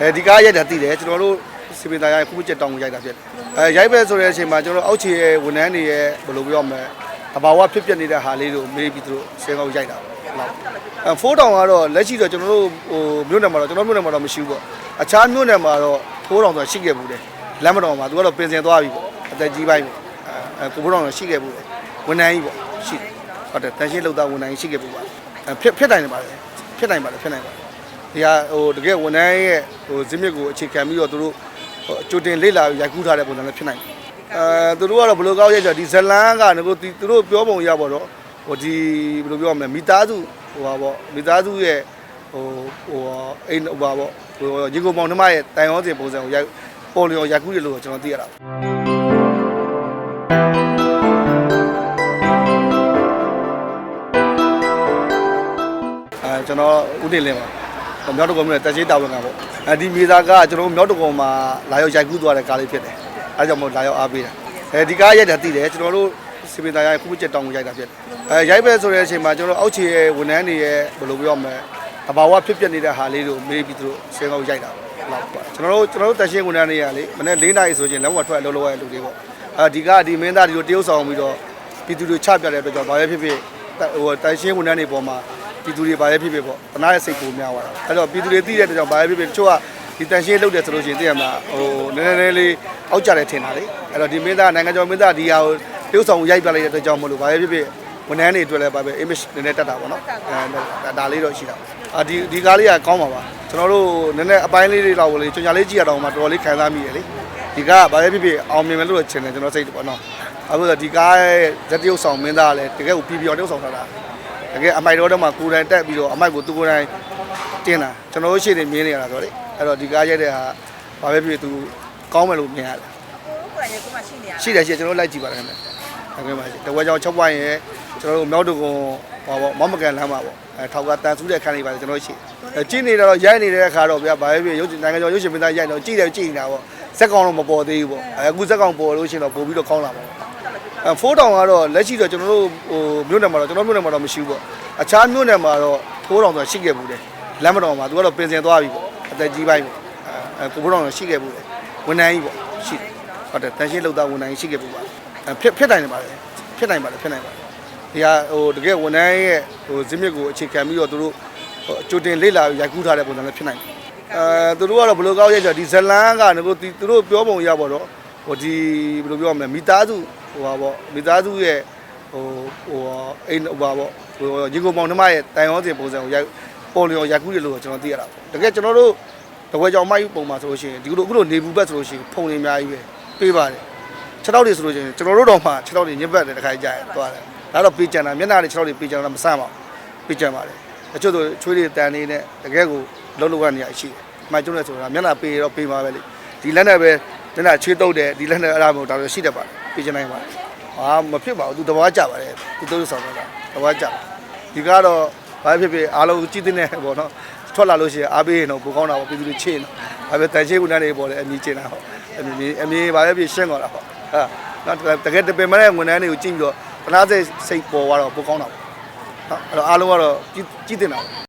အဲဒီကားရိုက်တာသိတယ်ကျွန်တော်တို့စီပင်သားရိုက်ခုချက်တောင်းကိုရိုက်တာဖြစ်တယ်အဲရိုက်ပဲဆိုတဲ့အချိန်မှာကျွန်တော်အောက်ခြေရဲ့ဝန်ထမ်းတွေရဲ့ဘယ်လိုပြောမလဲတဘာဝဖြစ်ပျက်နေတဲ့ဟာလေးတို့မေးပြီးသူတို့ဆင်းကောက်ရိုက်တာပေါ့အဲဖိုးတောင်ကတော့လက်ရှိတော့ကျွန်တော်တို့ဟိုမြို့နယ်မှာတော့ကျွန်တော်မြို့နယ်မှာတော့မရှိဘူးပေါ့အခြားမြို့နယ်မှာတော့ဖိုးတောင်ဆိုတာရှိခဲ့ဘူးတယ်လမ်းမတော်မှာသူကတော့ပင်စင်သွားပြီပေါ့အသက်ကြီးပိုင်းပေါ့အဲကိုဖိုးတောင်တော့ရှိခဲ့ဘူးတယ်ဝန်ထမ်းကြီးပေါ့ရှိတယ်ဟုတ်တယ်တန်ရှင်းလောက်သားဝန်ထမ်းကြီးရှိခဲ့ဘူးပါအဲဖြစ်ဖြစ်နိုင်တယ်ပါလေဖြစ်နိုင်ပါလေဖြစ်နိုင်ပါလေ ဒီဟာဟိုတကယ်ဝန်ထမ်းရဲ့ဟိုဇင်းမြစ်ကိုအခြေခံပြီးတော့သူတို့ဟိုကြိုတင်လေ့လာရိုက်ကူးထားတဲ့ပုံစံလည်းဖြစ်နိုင်တယ်အဲသူတို့ကတော့ဘယ်လိုကောက်ရိုက်ကြဒီဇလန်းကငကိုသူတို့ပြောပုံရပါတော့ဟိုဒီဘယ်လိုပြောရမလဲမိသားစုဟိုပါပေါ့မိသားစုရဲ့ဟိုဟိုအိမ်ဟိုပါပေါ့ဟိုရေကုန်မောင်နှမရဲ့တိုင်ရောစင်ပုံစံကိုရိုက်ပေါ်လျော်ရိုက်ကူးတယ်လို့ကျွန်တော်သိရတာအဲကျွန်တော်ဦးတင်လင်းပါ မြောက်တကုံမြို့နယ်တက်ချင်းတာဝန်ခံပေါ့အဲဒီမြေသားကကျွန်တော်တို့မြောက်တကုံမှာလာရောက်ရိုက်ကူးသွားတဲ့ကားလေးဖြစ်တယ်အဲဒါကြောင့်မို့လာရောက်အားပေးတာအဲဒီကားရိုက်တာသိတယ်ကျွန်တော်တို့စီပင်သားရိုက်ခုချက်တောင်းကိုရိုက်တာဖြစ်တယ်အဲရိုက်ပဲဆိုတဲ့အချိန်မှာကျွန်တော်တို့အောက်ခြေရဲ့ဝန်ထမ်းတွေရဲ့ဘယ်လိုပြောမလဲတဘာဝဖြစ်ပျက်နေတဲ့ဟာလေးတို့မေးပြီးသူတို့ဆင်းကောက်ရိုက်တာပေါ့ပေါ့ကျွန်တော်တို့ကျွန်တော်တို့တက်ချင်းဝန်ထမ်းတွေကလေမနေ့၄နာရီဆိုချင်းလမ်းဝထွက်အလုပ်လုပ်ရတဲ့လူတွေပေါ့အဲဒီကဒီမင်းသားဒီလိုတရုပ်ဆောင်ပြီးတော့ပြည်သူတွေချပြတဲ့အတွက်ကြောင့်ဘာပဲဖြစ်ဖြစ်ဟိုတက်ချင်းဝန်ထမ်းတွေပေါ်မှာ ပြည်သူတွေဘာပဲဖြစ်ဖြစ်ပေါ့တနာရဲ့စိတ်ကိုများသွားတာအဲ့တော့ပြည်သူတွေသိတဲ့အတွက်ကြောင့်ဘာပဲဖြစ်ဖြစ်တချို့ကဒီတန်ရှင်းလုပ်တယ်ဆိုလို့ရှိရင်သိရမလားဟိုနည်းနည်းလေးလေးအောက်ကြတယ်ထင်တာလေအဲ့တော့ဒီမင်းသားနိုင်ငံကျော်မင်းသားဒီဟာကိုတရုပ်ဆောင်ကိုရိုက်ပြလိုက်တဲ့အတွက်ကြောင့်မလို့ဘာပဲဖြစ်ဖြစ်ဝန်ထမ်းတွေအတွက်လည်းဘာပဲ image နည်းနည်းတက်တာပေါ့နော်အဲဒါလေးတော့ရှိတာအာဒီဒီကားလေးကကောင်းပါပါကျွန်တော်တို့နည်းနည်းအပိုင်းလေးတွေတော့လေကြွညာလေးကြည့်ရတော့မှတော်တော်လေးခံစားမိရလေဒီကားကဘာပဲဖြစ်ဖြစ်အောင်မြင်မယ်လို့ချင်တယ်ကျွန်တော်စိတ်ပေါ့နော်အခုဆိုဒီကားရဲ့ဇက်တရုပ်ဆောင်မင်းသားလည်းတကယ်ကိုပြည်ပြော်တရုပ်ဆောင်ထားတာ တကယ်အမိုက်တော်တော့မှကိုယ်တိုင်တက်ပြီးတော့အမိုက်ကိုသူကိုယ်တိုင်တင်းတာကျွန်တော်တို့ရှေ့နေမြင်နေရတာဆိုလေအဲ့တော့ဒီကားရိုက်တဲ့ဟာဘာပဲဖြစ်ဖြစ်သူကောင်းမယ်လို့မြင်ရတယ်ကိုယ်တိုင်ကမှရှိနေရရှိတယ်ရှိတယ်ကျွန်တော်တို့လိုက်ကြည့်ပါခင်ဗျဟုတ်ကဲ့ပါရှိတဝဲကြောင်6ပွိုင်းရဲ့ကျွန်တော်တို့မြောက်တုံဟောပေါ့မောက်မကန်လမ်းမှာပေါ့အဲထောက်ကတန်ဆူးတဲ့ခန်းလေးပါကျွန်တော်တို့ရှိအဲကြည့်နေတော့ရိုက်နေတဲ့အခါတော့ဗျာဘာပဲဖြစ်ရုပ်နိုင်ငံကျော်ရုပ်ရှင်မင်းသားရိုက်တော့ကြည့်တယ်ကြည့်နေတာပေါ့ဇက်ကောင်တော့မပေါ်သေးဘူးပေါ့အဲအခုဇက်ကောင်ပေါ်လို့ရှိရင်တော့ပို့ပြီးတော့ကောင်းလာပါပေါ့ အဲဖိုးတောင်ကတော့လက်ရှိတော့ကျွန်တော်တို့ဟိုမြို့နယ်မှာတော့ကျွန်တော်မြို့နယ်မှာတော့မရှိဘူးပေါ့အခြားမြို့နယ်မှာတော့ဖိုးတောင်ဆိုတာရှိခဲ့ဘူးတယ်လမ်းမတော်မှာသူကတော့ပင်စင်သွားပြီပေါ့အသက်ကြီးပိုင်းပေါ့အဲကိုဖိုးတောင်တော့ရှိခဲ့ဘူးတယ်ဝန်ထမ်းကြီးပေါ့ရှိတယ်ဟုတ်တယ်တန်ရှင်းလောက်သားဝန်ထမ်းကြီးရှိခဲ့ဘူးပါအဲဖြစ်ဖြစ်နိုင်တယ်ပါလေဖြစ်နိုင်ပါလေဖြစ်နိုင်ပါလေဒီဟာဟိုတကယ်ဝန်ထမ်းရဲ့ဟိုဇင်းမြစ်ကိုအခြေခံပြီးတော့သူတို့ဟိုကြိုတင်လေ့လာရိုက်ကူးထားတဲ့ပုံစံလည်းဖြစ်နိုင်တယ်အဲသူတို့ကတော့ဘယ်လိုကောက်ရိုက်ကြဒီဇလန်းကငကိုသူတို့ပြောပုံရပါတော့ဟိုဒီဘယ်လိုပြောမလဲမိသားစု ဟိုပါပေါ့မိသားစုရဲ့ဟိုဟိုအိမ်ဟိုပါပေါ့ဟိုရေကုန်မောင်နှမရဲ့တိုင်ရောစင်ပုံစံကိုရိုက်ပေါ်လျော်ရိုက်ကူးတယ်လို့ကျွန်တော်သိရတာပေါ့တကယ်ကျွန်တော်တို့တကွယ်ကြောင်မိုက်ပုံမှာဆိုလို့ရှိရင်ဒီလိုအခုလိုနေဘူးဘက်ဆိုလို့ရှိရင်ဖုန်နေအများကြီးပဲပေးပါတယ်ခြေထောက်တွေဆိုလို့ရှိရင်ကျွန်တော်တို့တော့မှခြေထောက်တွေညစ်ပတ်တယ်တခါကြတယ်သွားတယ်ဒါတော့ပေးကြံတာမျက်နှာတွေခြေထောက်တွေပေးကြံတာမဆန့်ပါဘူးပေးကြံပါတယ်တချို့ဆိုချွေးတွေတန်နေနဲ့တကယ်ကိုလုံးလုံးကနေရရှိတယ်။မှကျုံးလဲဆိုတာမျက်နှာပေးတော့ပေးပါပဲလေဒီလက်နဲ့ပဲမျက်နှာချွေးတုပ်တယ်ဒီလက်နဲ့အဲ့ဒါမျိုးဒါတော့ရှိတတ်ပါတယ် ပေးချင်နိုင်ပါတယ်။ဟာမဖြစ်ပါဘူးသူတဘာကြပါတယ်သူတို့ဆောင်တော့တဘာကြဒီကတော့ဘာဖြစ်ဖြစ်အားလုံးကြည့်တဲ့ပေါ့နော်ထွက်လာလို့ရှိရင်အားပေးရင်တော့ပိုကောင်းတာပေါ့ပြည်သူတွေချင်းတော့ဒါပဲတန်ချေကူတန်းတွေပေါ့လေအမြင်ချင်းတာဟုတ်အမြင်အမြင်ဘာပဲဖြစ်ရှင်းတော့တာပေါ့ဟာနော်တကယ်တပင်မတဲ့ဝန်ထမ်းတွေကိုကြည့်ပြီးတော့ပနာစိတ်စိတ်ပေါ်သွားတော့ပိုကောင်းတာပေါ့ဟုတ်အဲ့တော့အားလုံးကတော့ကြည့်ကြည့်တင်တာပေါ့